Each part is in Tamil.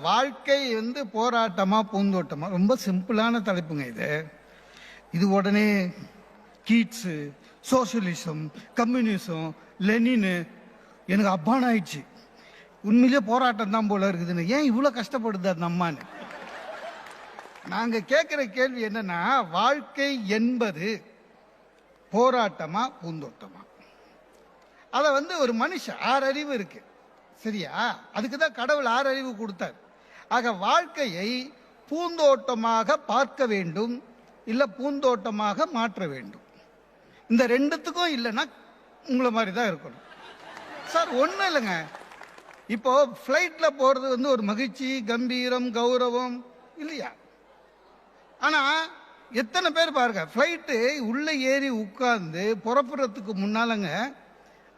வாழ்க்கை வந்து போராட்டமா பூந்தோட்டமா ரொம்ப சிம்பிளான தலைப்புங்க இது. இது உடனே கீட்ஸு சோஷியலிசம் கம்யூனிசம் லெனின்னு எனக்கு அப்பான் ஆயிடுச்சு உண்மையிலே போராட்டம் தான் போல இருக்குதுன்னு. ஏன் இவ்வளோ கஷ்டப்படுது அந்த அம்மான்னு? நாங்கள் கேட்குற கேள்வி என்னன்னா வாழ்க்கை என்பது போராட்டமா பூந்தோட்டமா? அதை வந்து ஒரு மனுஷன் ஆறு அறிவு இருக்குது சரியா? அதுக்கு தான் கடவுள் ஆறறிவு கொடுத்தார். ஆக வாழ்க்கையை பூந்தோட்டமாக பார்க்க வேண்டும் இல்லை பூந்தோட்டமாக மாற்ற வேண்டும். இந்த ரெண்டுத்துக்கும் இல்லைன்னா உங்களை மாதிரி தான் இருக்கணும். சார் ஒன்றும் இல்லைங்க. இப்போ ஃப்ளைட்டில் போகிறது வந்து ஒரு மகிழ்ச்சி கம்பீரம் கௌரவம் இல்லையா? ஆனால் எத்தனை பேர் பாருங்க ஃப்ளைட்டு உள்ளே ஏறி உட்கார்ந்து புறப்புறத்துக்கு முன்னாலங்க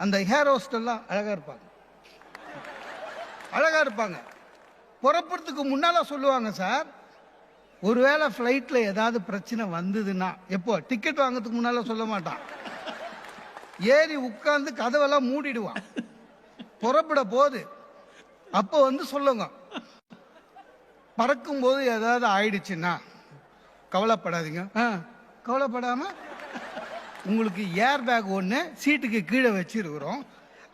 அந்த ஹேர் ஹோஸ்டெல்லாம் அழகாக இருப்பாங்க. அழகா இருப்பாங்க. புறப்படுறதுக்கு முன்னால் சொல்லுவாங்க சார் ஒருவேளை ஃப்ளைட்டில் ஏதாவது பிரச்சனை வந்ததுன்னா எப்போ டிக்கெட் வாங்குறதுக்கு முன்னால் சொல்ல மாட்டான். ஏறி உட்காந்து கதவெல்லாம் மூடிடுவான். புறப்பட போகுது அப்போ வந்து சொல்லுங்க. பறக்கும்போது ஏதாவது ஆயிடுச்சுன்னா கவலைப்படாதீங்க. ஆ கவலைப்படாமல் உங்களுக்கு ஏர் பேக் ஒன்று சீட்டுக்கு கீழே வச்சிருக்கிறோம்.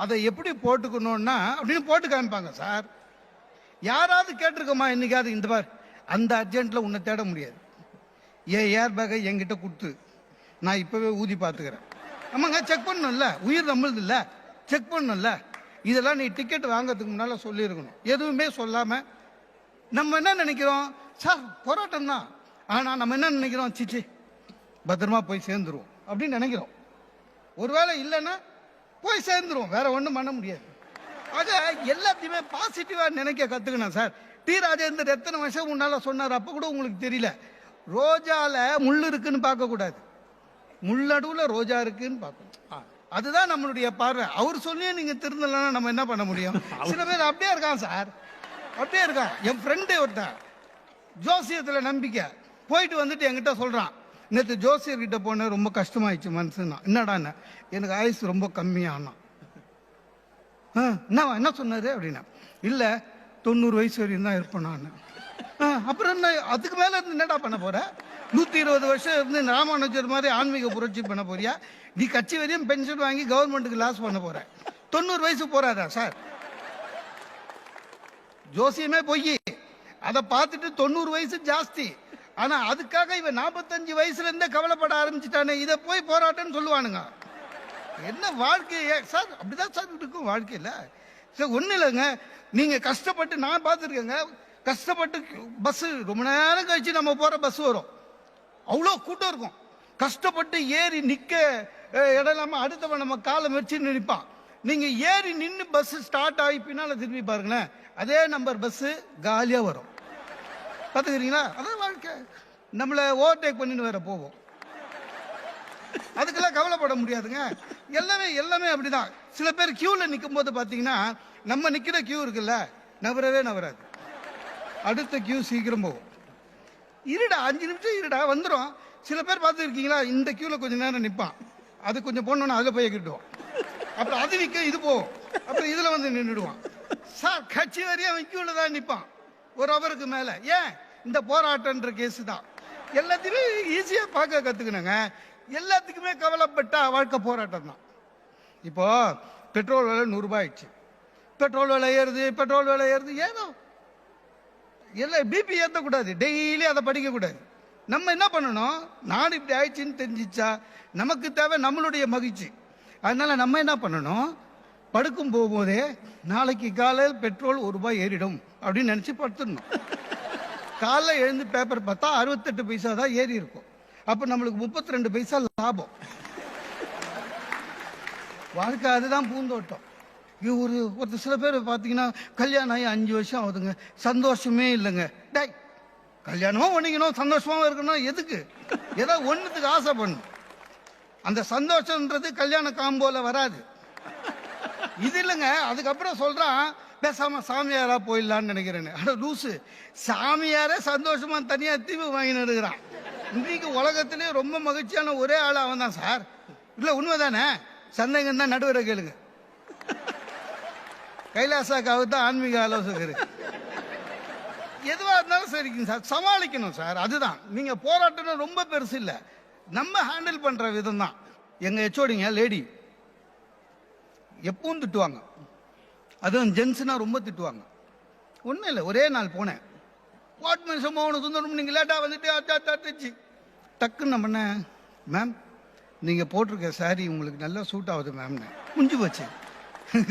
அதை எப்படி போட்டுக்கணும்னா அப்படின்னு போட்டு காமிப்பாங்க சார். யாராவது கேட்டிருக்கோமா என்னைக்காவது? இந்த மாதிரி அந்த அர்ஜென்ட்ல உன்னை தேட முடியாது. ஏன் ஏர் பேக்கை என்கிட்ட கொடுத்து நான் இப்பவே ஊதி பார்த்துக்கிறேன் ஆமாங்க செக் பண்ணணும்ல? உயிர் நம்மளுது இல்லை செக் பண்ணணும்ல? இதெல்லாம் நீ டிக்கெட் வாங்கிறதுக்கு முன்னால சொல்லியிருக்கணும். எதுவுமே சொல்லாம நம்ம என்ன நினைக்கிறோம்? சார் போராட்டம் தான். ஆனால் நம்ம என்ன நினைக்கிறோம்? சிச்சி பத்திரமா போய் சேர்ந்துருவோம் அப்படின்னு நினைக்கிறோம். ஒருவேளை இல்லைன்னா போய் சேர்ந்துருவோம். வேற ஒன்றும் பண்ண முடியாது. ஆக எல்லாத்தையுமே பாசிட்டிவா நினைக்க கத்துக்கணும் சார். டி ராஜேந்தர் எத்தனை வருஷம் முன்னால சொன்னார்? அப்ப கூட உங்களுக்கு தெரியல. ரோஜால முள் இருக்குன்னு பார்க்க கூடாது முள்ளடுவுல ரோஜா இருக்குன்னு பார்க்கணும். அதுதான் நம்மளுடைய பார்வை. அவர் சொல்லியே நீங்க திருந்தலன்னா நம்ம என்ன பண்ண முடியும்? சில பேர் அப்படியே இருக்கான் சார். அப்படியே இருக்கான். என் ஃப்ரெண்டு ஒருத்தன். ஜோசியத்துல நம்பிக்கை. போயிட்டு வந்துட்டு என்கிட்ட சொல்றான். நேற்று ஜோசியர்கிட்ட போனேன் ரொம்ப கஷ்டமாயிடுச்சு மனசுன்னா என்னடாண்ணே எனக்கு ஆயுசு ரொம்ப கம்மியானா. ஆ, என்னவா என்ன சொன்னார் அப்படின்னா இல்லை தொண்ணூறு வயசு வரையும் தான் இருப்பேன் நான். அப்புறம் என்ன அதுக்கு மேலே இருந்து என்னடா பண்ண போற? நூத்தி இருபது வருஷம் இருந்து ராமானுஜர் மாதிரி ஆன்மீக புரட்சி பண்ண போறியா? நீ கட்சி வரையும் பென்ஷன் வாங்கி கவர்மெண்ட்டுக்கு லாஸ் பண்ண போற. தொண்ணூறு வயசு போறாதா சார்? ஜோசியமே பொய். அதை பார்த்துட்டு தொண்ணூறு வயசு ஜாஸ்தி. ஆனா அதுக்காக இவன் நாற்பத்தஞ்சு வயசுல இருந்தே கவலைப்பட ஆரம்பிச்சிட்டானே இதை போய் போராட்டம்னு சொல்லுவானுங்க. என்ன வாழ்க்கையே? சார் அப்படிதான் சார் இருக்கும் வாழ்க்கையில. சார் ஒன்றும் இல்லைங்க. நீங்க கஷ்டப்பட்டு நான் பார்த்துருக்கேங்க. கஷ்டப்பட்டு பஸ் ரொம்ப நேரம் கழிச்சு நம்ம போற பஸ் வரும். அவ்வளோ கூட்டம் இருக்கும். கஷ்டப்பட்டு ஏறி நிக்க இடம் இல்லாம அடுத்தவன் நம்ம காலை வச்சு நிற்பான். நீங்க ஏறி நின்று பஸ் ஸ்டார்ட் ஆகி பின்னால திரும்பி பாருங்களேன். அதே நம்பர் பஸ் காலியா வரும். பார்த்துக்கிறீங்களா? அதான் வாழ்க்கை. நம்மளை ஓவர்டேக் பண்ணிட்டு வேற போவோம். அதுக்கெல்லாம் கவலைப்பட முடியாதுங்க. எல்லாமே எல்லாமே அப்படிதான். சில பேர் கியூல நிற்கும் போது பார்த்தீங்கன்னா நம்ம நிற்கிற கியூ இருக்குல்ல நவரவே நவராது. அடுத்த கியூ சீக்கிரம் போகும். இருடா அஞ்சு நிமிஷம் இருடா வந்துடும் சில பேர் பார்த்துருக்கீங்களா இந்த கியூல கொஞ்ச நேரம் நிற்பான் அது கொஞ்சம் போனோன்னா அதில் போய் கிட்டுவோம் அப்புறம் அது நிற்க இது போகும். அப்புறம் இதில் வந்து நின்றுடுவான் சார் கட்சி வரையும் அவன் கியூவில் தான் நிற்பான் ஒரு அவருக்கு மேலே. ஏன்? இந்த போராட்டன்ற கேஸ் தான். எல்லாத்தையுமே ஈஸியாக பார்க்க கற்றுக்கணுங்க எல்லாத்துக்குமே கவலைப்பட்டா வாழ்க்கை போராட்டம் தான். இப்போ பெட்ரோல் விலை நூறுரூபா ஆயிடுச்சு. பெட்ரோல் விலை ஏறுது பெட்ரோல் விலை ஏறுது ஏதோ. எல்லாம் பிபி ஏற்றக்கூடாது டெய்லி அதை படிக்கக்கூடாது. நம்ம என்ன பண்ணணும்? நாடு இப்படி ஆயிடுச்சுன்னு தெரிஞ்சிச்சா நமக்கு தேவை நம்மளுடைய மகிழ்ச்சி. அதனால நம்ம என்ன பண்ணணும்? படுக்கும் போகும்போதே நாளைக்கு காலையில் பெட்ரோல் ஒரு ரூபாய் ஏறிடும் அப்படின்னு நினச்சி படுத்துடணும். காலைல எழுந்து பேப்பர் பார்த்தா அறுபத்தெட்டு பைசா தான் ஏறி இருக்கும். அப்போ நம்மளுக்கு முப்பத்தி ரெண்டு பைசா லாபம். வாழ்க்கை அதுதான் பூந்தோட்டம். இது ஒரு ஒரு சில பேர் பார்த்தீங்கன்னா கல்யாணம் ஆகி அஞ்சு வருஷம் ஆகுதுங்க. சந்தோஷமே இல்லைங்க. டேய் கல்யாணமும் பண்ணிக்கணும் சந்தோஷமாகவும் இருக்கணும் எதுக்கு? ஏதோ ஒன்றுத்துக்கு ஆசை பண்ணும் அந்த சந்தோஷன்றது கல்யாண காம்போல வராது. இது இல்லைங்க. அதுக்கப்புறம் சொல்றான் பேசாம சாமியாரா போயிடலான்னு நினைக்கிறேன்னு. அட லூசு. சாமியாரே சந்தோஷமா தனியா தீவு வாங்கின்னு இருக்கிறான் இன்னைக்கு உலகத்திலே ரொம்ப மகிழ்ச்சியான ஒரே ஆள் அவன் தான் சார். இல்ல உண்மைதானே? சந்தேகம் தான் நடுவரை கேளுங்க. கைலாசாக்காவுக்கு தான் ஆன்மீக ஆலோசகர். எதுவா இருந்தாலும் சரிங்க சார் சமாளிக்கணும் சார் அதுதான். நீங்க போராட்டம்னு ரொம்ப பெருசு இல்லை. நம்ம ஹேண்டில் பண்ற விதம் தான் எங்க எச்சோடிங்க லேடி எப்பவும் திட்டுவாங்க. அதுவும் ஜென்ஸ்னா ரொம்ப திட்டுவாங்க. ஒன்றும் இல்லை ஒரே நாள் போனேன். வாட் சும்மா மோகன சுந்தரம் நீங்கள் லேட்டாக வந்துட்டு அட்டா தட்டுச்சு டக்குன்னு நான் பண்ணேன் மேம் நீங்கள் போட்டிருக்க சாரி உங்களுக்கு நல்லா சூட் ஆகுது மேம்னு முடிஞ்சு போச்சு.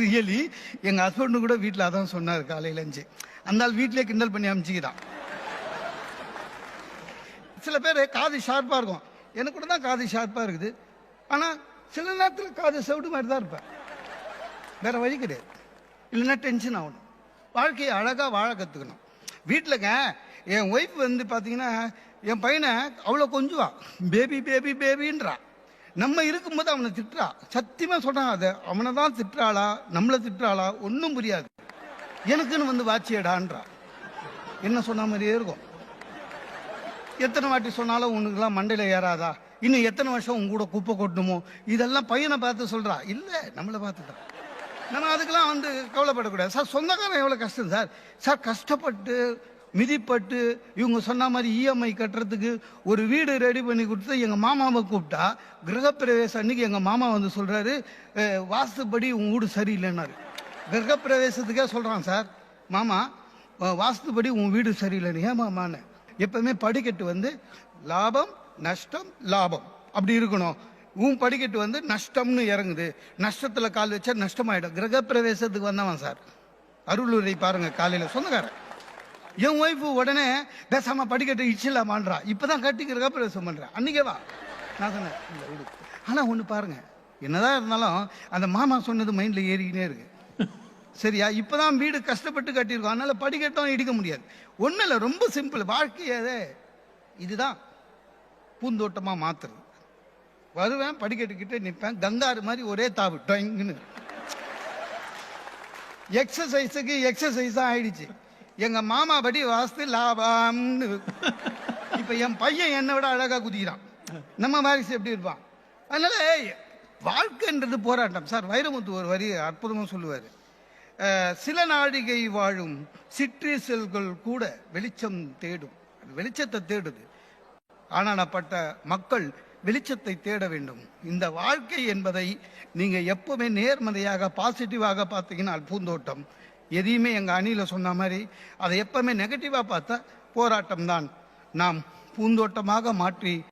ரியலி எங்கள் ஹஸ்பண்டு கூட வீட்டில் அதான் சொன்னார் காலையில் இருந்துச்சு அந்த ஆள் வீட்டிலே கிண்டல் பண்ணி அமிச்சிக்கிறான் சில பேர் காது ஷார்ப்பாக இருக்கும். எனக்கு கூட தான் காது ஷார்ப்பாக இருக்குது. ஆனால் சில நேரத்தில் காது செவிடு மாதிரி தான் இருப்பேன். வேற வழி கிடையாது. இல்லைன்னா டென்ஷன் ஆகணும். வாழ்க்கையை அழகாக வாழ கற்றுக்கணும் வீட்டிலங்க என் ஒய்ஃப் வந்து பார்த்தீங்கன்னா என் பையனை அவ்வளோ கொஞ்சுவா. பேபி பேபி பேபின்றா நம்ம இருக்கும்போது அவனை திட்டுறா. சத்தியமாக சொல்கிறான் அதை அவனை தான் திட்டுறாளா நம்மளை திட்டுறாளா ஒன்றும் புரியாது. எனக்குன்னு வந்து வாட்சியடான்றா என்ன சொன்ன மாதிரியே இருக்கும். எத்தனை வாட்டி சொன்னாலும் உனக்குலாம் மண்டையில் ஏறாதா? இன்னும் எத்தனை வருஷம் உங்க கூட குப்பை கொட்டணுமோ? இதெல்லாம் பையனை பார்த்து சொல்கிறா இல்லை நம்மளை பார்த்துட்டான் நம்ம அதுக்கெல்லாம் வந்து கவலைப்படக்கூடாது. சார் சொந்தக்காரன் எவ்வளோ கஷ்டம் சார்? சார் கஷ்டப்பட்டு மிதிப்பட்டு இவங்க சொன்ன மாதிரி இஎம்ஐ கட்டுறதுக்கு ஒரு வீடு ரெடி பண்ணி கொடுத்து எங்கள் மாமாவை கூப்பிட்டா கிரகப்பிரவேசம் அன்னைக்கு எங்கள் மாமா வந்து சொல்கிறாரு வாஸ்துப்படி உன் வீடு சரியில்லைன்னாரு. கிரகப்பிரவேசத்துக்கே சொல்கிறான் சார் மாமா வாஸ்துப்படி உன் வீடு சரியில்லைன்னு. ஏன் மாமான்னு? எப்பவுமே படிக்கட்டு வந்து லாபம் நஷ்டம் லாபம். அப்படி இருக்கணும். உன் படிக்கட்டு வந்து நஷ்டம்னு இறங்குது. நஷ்டத்தில் கால் வச்சா நஷ்டமாயிடும். கிரகப்பிரவேசத்துக்கு வந்தவன் சார். அருளுரை பாருங்க காலையில். சொந்தக்காரன். என் ஒய்ஃபு உடனே பேசாம படிக்கட்டு இச்சிடலாமான்றா இப்பதான் கட்டி கிரகப்பிரவேசம் பண்றேன் அன்னைக்கே வா. நான் சொன்னேன் இல்லை விடு. ஆனா ஒண்ணு பாருங்க என்னதான் இருந்தாலும் அந்த மாமா சொன்னது மைண்ட்ல ஏறிக்கினே இருக்கு. சரியா? இப்பதான் வீடு கஷ்டப்பட்டு கட்டியிருக்கோம். அதனால படிக்கட்டும் இடிக்க முடியாது. ஒன்றும் இல்லை ரொம்ப சிம்பிள் வாழ்க்கையே இதுதான். பூந்தோட்டமா மாத்துறது. வருவேன் படிக்கட்டுக்கிட்டே நிற்பேன் கங்காரு மாதிரி ஒரே தாவு டொயங்குன்னு. எக்ஸசைஸுக்கு எக்ஸசைஸா ஆயிடுச்சு. எங்கள் மாமா படி வாஸ்து லாபம்னு. இப்போ என் பையன் என்னை விட அழகாக குதிக்கிறான். நம்ம வாரிசு எப்படி இருப்பான்? அதனால வாழ்க்கைன்றது போராட்டம். சார் வைரமுத்து ஒரு வரி அற்புதமாக சொல்லுவார். சில நாழிகை வாழும் சிற்றீசல்கள் கூட வெளிச்சம் தேடும். வெளிச்சத்தை தேடுது. ஆனானப்பட்ட மக்கள் வெளிச்சத்தை தேட வேண்டும். இந்த வாழ்க்கை என்பதை நீங்கள் எப்பவுமே நேர்மறையாக பாசிட்டிவாக பார்த்தீங்கன்னா பூந்தோட்டம். எதையுமே எங்கள் அணியில் சொன்ன மாதிரி அதை எப்பவுமே நெகட்டிவாக பார்த்தா போராட்டம் தான் நாம் பூந்தோட்டமாக மாற்றி